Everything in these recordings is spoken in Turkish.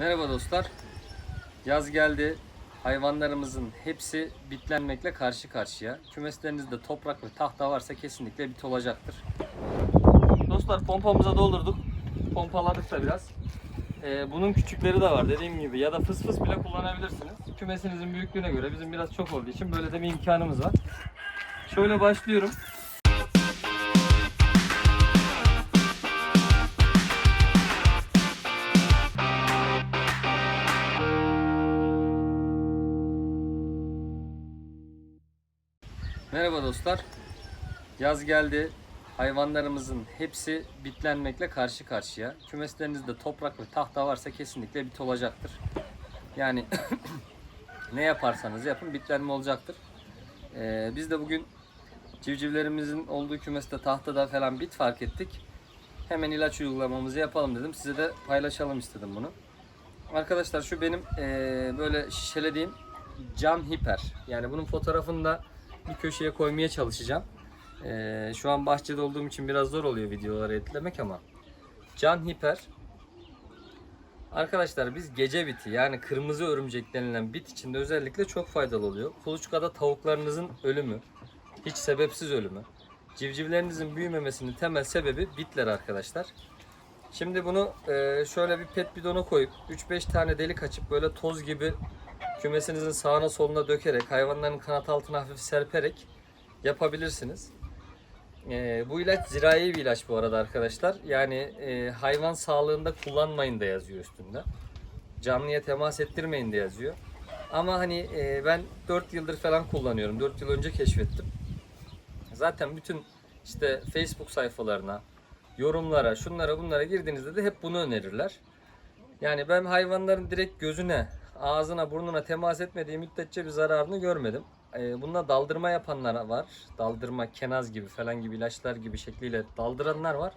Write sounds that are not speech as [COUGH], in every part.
Merhaba dostlar. Yaz geldi. Hayvanlarımızın hepsi bitlenmekle karşı karşıya. Kümeslerinizde toprak ve tahta varsa kesinlikle bit olacaktır. Dostlar pompamıza doldurduk. Pompaladık da biraz. Ee, bunun küçükleri de var dediğim gibi ya da fıs fıs bile kullanabilirsiniz. Kümesinizin büyüklüğüne göre bizim biraz çok olduğu için böyle de bir imkanımız var. Şöyle başlıyorum. Merhaba dostlar. Yaz geldi. Hayvanlarımızın hepsi bitlenmekle karşı karşıya. Kümeslerinizde toprak ve tahta varsa kesinlikle bit olacaktır. Yani [CLEARS THROAT] ne yaparsanız yapın bitlenme olacaktır. Ee, biz de bugün civcivlerimizin olduğu kümeste tahtada falan bit fark ettik. Hemen ilaç uygulamamızı yapalım dedim. Size de paylaşalım istedim bunu. Arkadaşlar şu benim eee, böyle şişelediğim cam hiper. Yani bunun fotoğrafını da bir köşeye koymaya çalışacağım. Eee, şu an bahçede olduğum için biraz zor oluyor videoları editlemek ama. Can hiper. Arkadaşlar biz gece biti yani kırmızı örümcek denilen bit içinde özellikle çok faydalı oluyor. Kuluçkada tavuklarınızın ölümü, hiç sebepsiz ölümü, civcivlerinizin büyümemesinin temel sebebi bitler arkadaşlar. Şimdi bunu e, şöyle bir pet bidona koyup 3-5 tane delik açıp böyle toz gibi kümesinizin sağına soluna dökerek hayvanların kanat altına hafif serperek yapabilirsiniz. E, bu ilaç zirai bir ilaç bu arada arkadaşlar. Yani e, hayvan sağlığında kullanmayın da yazıyor üstünde. Canlıya temas ettirmeyin de yazıyor. Ama hani e, ben 4 yıldır falan kullanıyorum. 4 yıl önce keşfettim. Zaten bütün işte Facebook sayfalarına, yorumlara, şunlara bunlara girdiğinizde de hep bunu önerirler. Yani ben hayvanların direkt gözüne, ağzına, burnuna temas etmediği müddetçe bir zararını görmedim. Ee, bunda daldırma yapanlar var. Daldırma, kenaz gibi falan gibi ilaçlar gibi şekliyle daldıranlar var.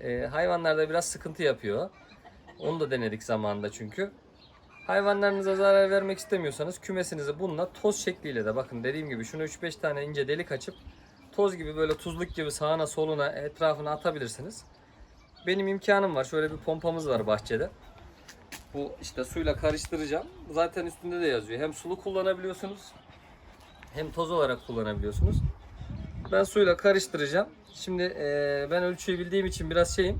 Ee, hayvanlarda biraz sıkıntı yapıyor. Onu da denedik zamanında çünkü. Hayvanlarınıza zarar vermek istemiyorsanız kümesinizi bununla toz şekliyle de bakın dediğim gibi şunu 3-5 tane ince delik açıp toz gibi böyle tuzluk gibi sağına soluna etrafına atabilirsiniz. Benim imkanım var. Şöyle bir pompamız var bahçede. Bu işte suyla karıştıracağım. Zaten üstünde de yazıyor. Hem sulu kullanabiliyorsunuz hem toz olarak kullanabiliyorsunuz. Ben suyla karıştıracağım. Şimdi eee, ben ölçüyü bildiğim için biraz şeyim.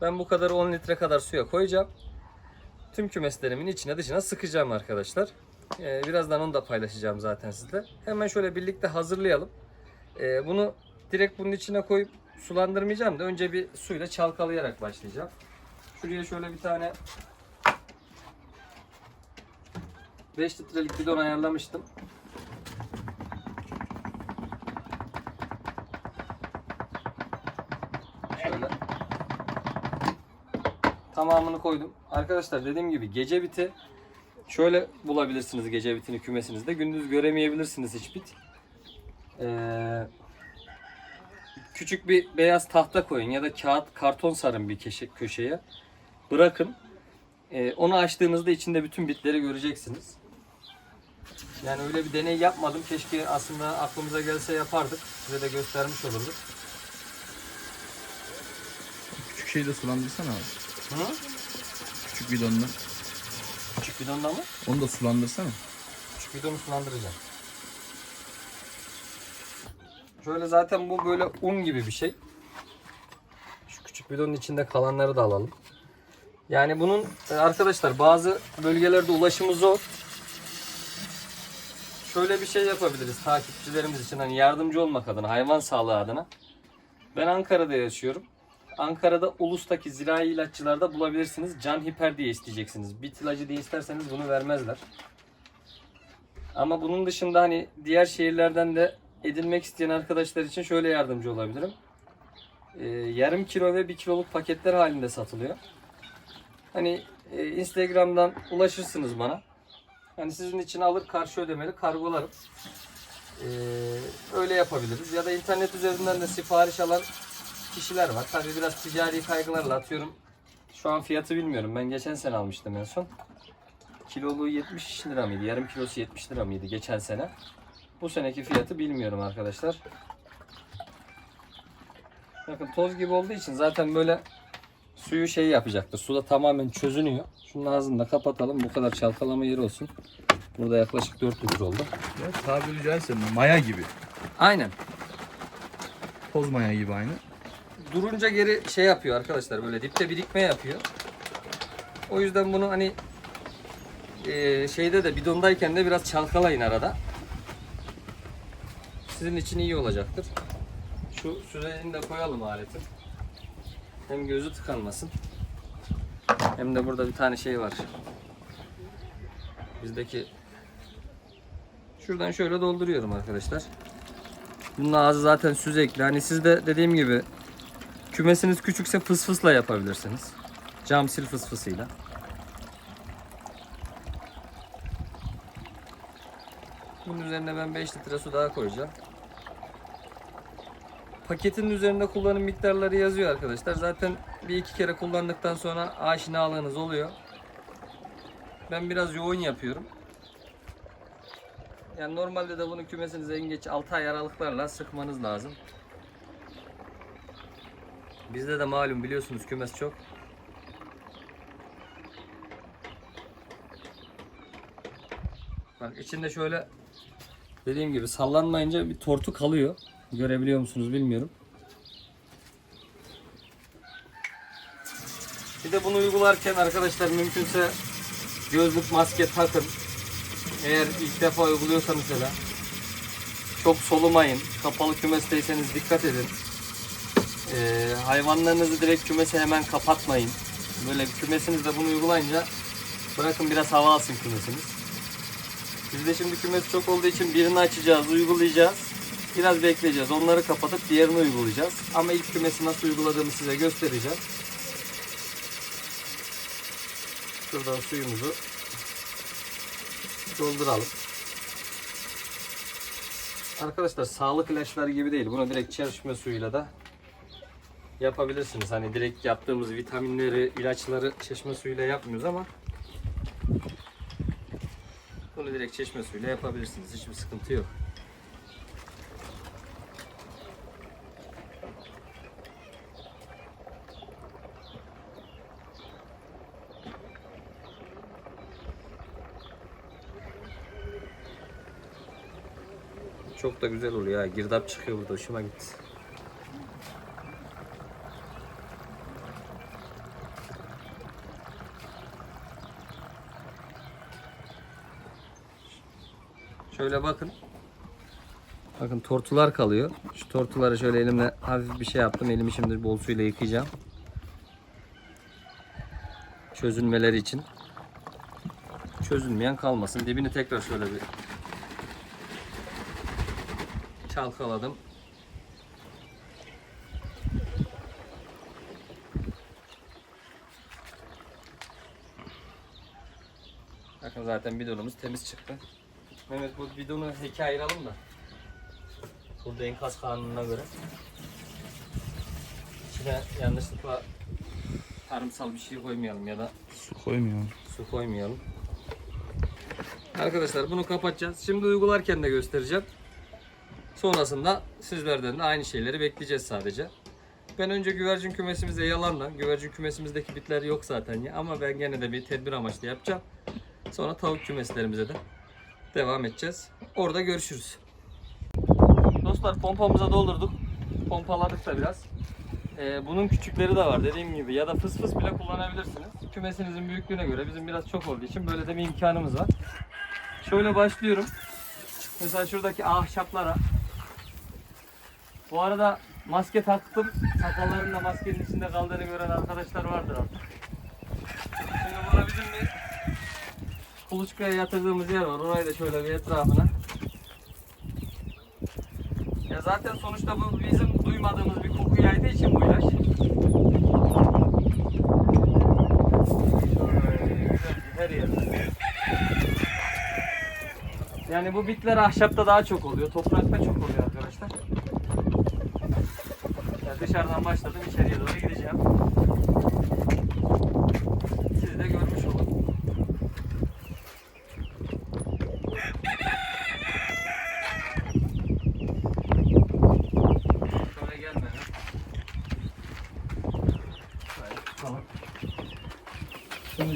Ben bu kadar 10 litre kadar suya koyacağım. Tüm kümeslerimin içine dışına sıkacağım arkadaşlar. Eee, birazdan onu da paylaşacağım zaten sizle. Hemen şöyle birlikte hazırlayalım. Ee, bunu direkt bunun içine koyup sulandırmayacağım da önce bir suyla çalkalayarak başlayacağım. Şuraya şöyle bir tane 5 litrelik bidon ayarlamıştım. Şöyle tamamını koydum. Arkadaşlar dediğim gibi gece biti şöyle bulabilirsiniz gece bitini kümesinizde. Gündüz göremeyebilirsiniz hiç bit. Ee, küçük bir beyaz tahta koyun ya da kağıt karton sarın bir köşe, köşeye. Bırakın. Ee, onu açtığınızda içinde bütün bitleri göreceksiniz. Yani öyle bir deney yapmadım. Keşke aslında aklımıza gelse yapardık. Size de göstermiş olurduk. Küçük şeyi de sulandırsana abi. Hı? Küçük bidonla. Küçük bidonda mı? Onu da sulandırsana. Küçük bidonu sulandıracağım. Şöyle zaten bu böyle un gibi bir şey. Şu küçük bidonun içinde kalanları da alalım. Yani bunun e, arkadaşlar bazı bölgelerde ulaşımı zor. Şöyle bir şey yapabiliriz takipçilerimiz için hani yardımcı olmak adına, hayvan sağlığı adına. Ben Ankara'da yaşıyorum. Ankara'da Ulus'taki zirai ilaççılarda bulabilirsiniz. Can hiper diye isteyeceksiniz. Bit ilacı diye isterseniz bunu vermezler. Ama bunun dışında hani diğer şehirlerden de edinmek isteyen arkadaşlar için şöyle yardımcı olabilirim. Ee, yarım kilo ve bir kiloluk paketler halinde satılıyor. Hani e, Instagram'dan ulaşırsınız bana. Hani sizin için alır karşı ödemeli kargolarım. Ee, öyle yapabiliriz. Ya da internet üzerinden de sipariş alan kişiler var. Tabii biraz ticari kaygılarla atıyorum. Şu an fiyatı bilmiyorum. Ben geçen sene almıştım en son. Kiloluğu 70 lira mıydı? Yarım kilosu 70 lira mıydı geçen sene? Bu seneki fiyatı bilmiyorum arkadaşlar. Bakın toz gibi olduğu için zaten böyle suyu şey yapacaktır. Suda tamamen çözünüyor. Şunun ağzını da kapatalım. Bu kadar çalkalama yeri olsun. Burada yaklaşık 4 litre oldu. Ya tabiri caizse maya gibi. Aynen. Toz maya gibi aynı. Durunca geri şey yapıyor arkadaşlar böyle dipte birikme yapıyor. O yüzden bunu hani eee, şeyde de bidondayken de biraz çalkalayın arada. Sizin için iyi olacaktır. Şu sürecini de koyalım aleti. Hem gözü tıkanmasın. Hem de burada bir tane şey var. Bizdeki şuradan şöyle dolduruyorum arkadaşlar. Bunun ağzı zaten süzekli. Hani siz de dediğim gibi kümesiniz küçükse fıs fısla yapabilirsiniz. Cam sil fıs fısıyla. Bunun üzerine ben 5 litre su daha koyacağım. Paketin üzerinde kullanım miktarları yazıyor arkadaşlar. Zaten bir iki kere kullandıktan sonra aşinalığınız oluyor. Ben biraz yoğun yapıyorum. Yani normalde de bunu kümesinize en geç 6 ay aralıklarla sıkmanız lazım. Bizde de malum biliyorsunuz kümes çok. Bak içinde şöyle dediğim gibi sallanmayınca bir tortu kalıyor. Görebiliyor musunuz bilmiyorum. Bir de bunu uygularken arkadaşlar mümkünse gözlük maske takın. Eğer ilk defa uyguluyorsa mesela çok solumayın. Kapalı kümesteyseniz dikkat edin. Ee, hayvanlarınızı direkt kümese hemen kapatmayın. Böyle kümesinizde bunu uygulayınca bırakın biraz hava alsın kümesiniz. Bizde şimdi kümes çok olduğu için birini açacağız, uygulayacağız. Biraz bekleyeceğiz. Onları kapatıp diğerini uygulayacağız. Ama ilk kümesi nasıl uyguladığımı size göstereceğim. Şuradan suyumuzu dolduralım. Arkadaşlar sağlık ilaçları gibi değil. Bunu direkt çeşme suyuyla da yapabilirsiniz. Hani direkt yaptığımız vitaminleri, ilaçları çeşme suyuyla yapmıyoruz ama bunu direkt çeşme suyuyla yapabilirsiniz. Hiçbir sıkıntı yok. Çok da güzel oluyor ha. Girdap çıkıyor burada. Hoşuma gitti. Şöyle bakın. Bakın tortular kalıyor. Şu tortuları şöyle elimle hafif bir şey yaptım. Elimi şimdi bol suyla yıkayacağım. Çözünmeleri için. Çözülmeyen kalmasın. Dibini tekrar şöyle bir çalkaladım. Bakın zaten bidonumuz temiz çıktı. Mehmet bu bidonu heke ayıralım da. Burada enkaz kanununa göre. İçine yanlışlıkla tarımsal bir şey koymayalım ya da Su koymuyor. su koymayalım. Arkadaşlar bunu kapatacağız. Şimdi uygularken de göstereceğim. Sonrasında sizlerden de aynı şeyleri bekleyeceğiz sadece. Ben önce güvercin kümesimizde yalanla, güvercin kümesimizdeki bitler yok zaten ya ama ben gene de bir tedbir amaçlı yapacağım. Sonra tavuk kümeslerimize de devam edeceğiz. Orada görüşürüz. Dostlar pompamıza doldurduk. Pompaladık da biraz. Ee, bunun küçükleri de var dediğim gibi ya da fıs fıs bile kullanabilirsiniz. Kümesinizin büyüklüğüne göre bizim biraz çok olduğu için böyle de bir imkanımız var. Şöyle başlıyorum. Mesela şuradaki ahşaplara. Bu arada maske taktım. Sakalların da maskenin içinde kaldığını gören arkadaşlar vardır artık. Şimdi burada bizim bir kuluçkaya yatırdığımız yer var. Orayı da şöyle bir etrafına. Ya zaten sonuçta bu bizim duymadığımız bir koku yaydığı için bu ilaç. Yani bu bitler ahşapta daha çok oluyor. Toprakta çok oluyor arkadaşlar. Ya dışarıdan başladım içeriye doğru gideceğim. Siz de görmüş olun. Gelme.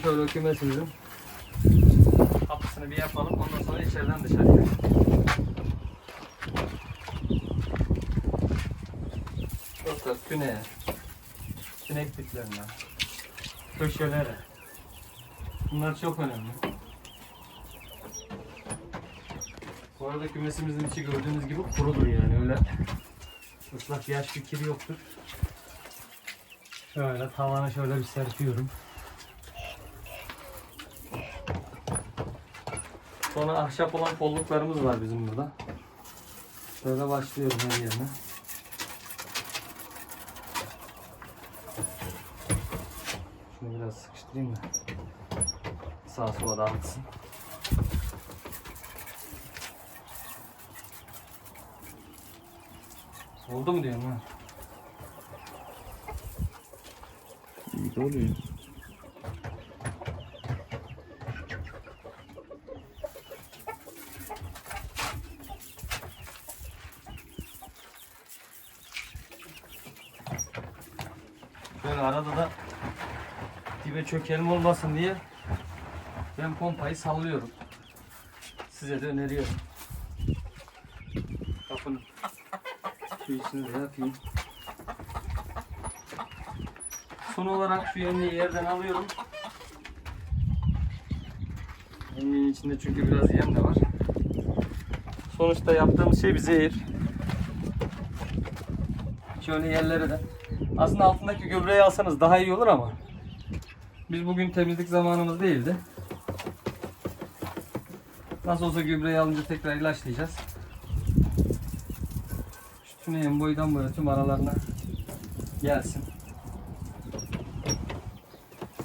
Şöyle kümesimizin kapısını bir yapalım. Ondan sonra içeriden dışarıya. Tüneye, sinek bitlerine, köşelere. Bunlar çok önemli. Bu arada kümesimizin içi gördüğünüz gibi kurudur yani öyle ıslak yaş bir kiri yoktur. Şöyle tavana şöyle bir serpiyorum. Sonra ahşap olan kolluklarımız var bizim burada. Şöyle başlıyorum her yerine. Şunu biraz sıkıştırayım da sağa sola dağıtsın. Oldu mu diyorum ha? İyi oluyor. Şöyle arada da dibe çökelim olmasın diye ben pompayı sallıyorum. Size de öneriyorum. Kapının şu işini de yapayım. Son olarak şu yemliği yerden alıyorum. Yemliğin içinde çünkü biraz yem de var. Sonuçta yaptığımız şey bir zehir. Şöyle yerlere de. Aslında altındaki gübreyi alsanız daha iyi olur ama biz bugün temizlik zamanımız değildi. Nasıl olsa gübreyi alınca tekrar ilaçlayacağız. Şu tüneyin boydan boya tüm aralarına gelsin.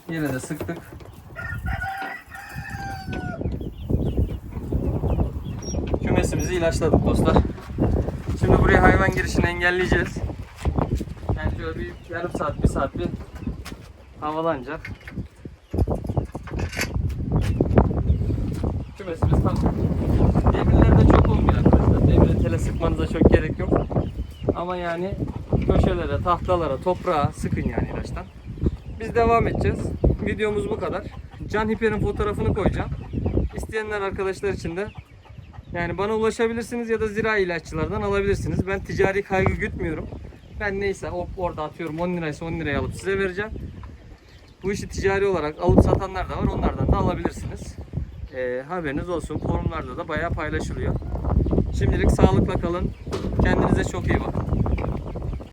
Yine de sıktık. Kümesimizi ilaçladık dostlar. Şimdi buraya hayvan girişini engelleyeceğiz. Yani şöyle bir yarım saat, bir saat bir havalanacak. Kümesimiz tamam. Demirler de çok olmuyor arkadaşlar. Demiri tele sıkmanıza çok gerek yok. Ama yani köşelere, tahtalara, toprağa sıkın yani ilaçtan. Biz devam edeceğiz. Videomuz bu kadar. Can Hiper'in fotoğrafını koyacağım. İsteyenler arkadaşlar için de yani bana ulaşabilirsiniz ya da zira ilaççılardan alabilirsiniz. Ben ticari kaygı gütmüyorum. Ben neyse orada atıyorum 10 liraysa 10 liraya alıp size vereceğim. Bu işi ticari olarak alıp satanlar da var. Onlardan da alabilirsiniz. Ee, haberiniz olsun. Forumlarda da bayağı paylaşılıyor. Şimdilik sağlıkla kalın. Kendinize çok iyi bakın.